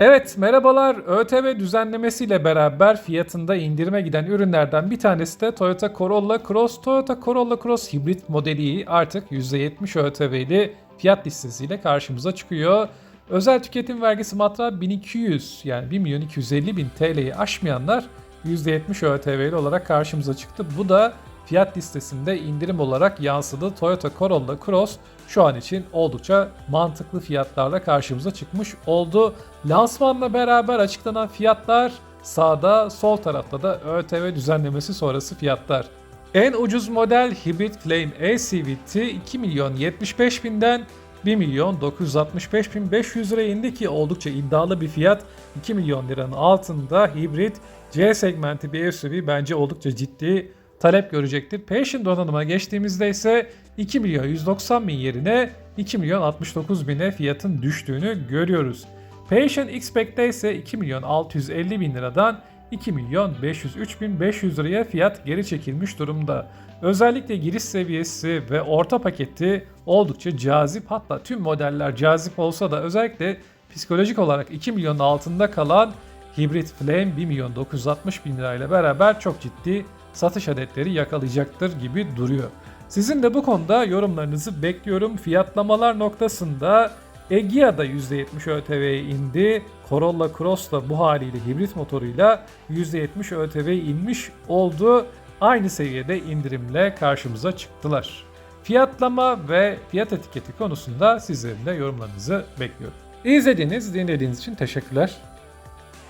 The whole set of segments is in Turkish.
Evet merhabalar. ÖTV düzenlemesiyle beraber fiyatında indirime giden ürünlerden bir tanesi de Toyota Corolla Cross. Toyota Corolla Cross hibrit modeli artık %70 ÖTV'li fiyat listesiyle karşımıza çıkıyor. Özel tüketim vergisi matrağı 1200 yani 1 milyon 250 bin TL'yi aşmayanlar %70 ÖTV'li olarak karşımıza çıktı. Bu da fiyat listesinde indirim olarak yansıdı. Toyota Corolla Cross şu an için oldukça mantıklı fiyatlarla karşımıza çıkmış oldu. Lansmanla beraber açıklanan fiyatlar sağda, sol tarafta da ÖTV düzenlemesi sonrası fiyatlar. En ucuz model Hybrid Flame e-CVT 2 milyon 75 binden 1 milyon 965 bin 500 liraya indi ki oldukça iddialı bir fiyat. 2 milyon liranın altında hibrit C segmenti bir SUV bence oldukça ciddi talep görecektir. Passion donanıma geçtiğimizde ise 2 milyon 190 bin yerine 2 milyon 69 bine fiyatın düştüğünü görüyoruz. Passion X-Spec'te ise 2 milyon 650 bin liradan 2 milyon 503 bin 500 liraya fiyat geri çekilmiş durumda. Özellikle giriş seviyesi ve orta paketi oldukça cazip hatta tüm modeller cazip olsa da özellikle psikolojik olarak 2 milyonun altında kalan Hybrid Flame 1 milyon 960 bin lirayla beraber çok ciddi satış adetleri yakalayacaktır gibi duruyor. Sizin de bu konuda yorumlarınızı bekliyorum. Fiyatlamalar noktasında Egea da %70 ÖTV'ye indi. Corolla Cross da bu haliyle hibrit motoruyla %70 ÖTV'ye inmiş oldu. Aynı seviyede indirimle karşımıza çıktılar. Fiyatlama ve fiyat etiketi konusunda sizlerin de yorumlarınızı bekliyorum. İzlediğiniz, dinlediğiniz için teşekkürler.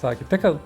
Takipte kalın.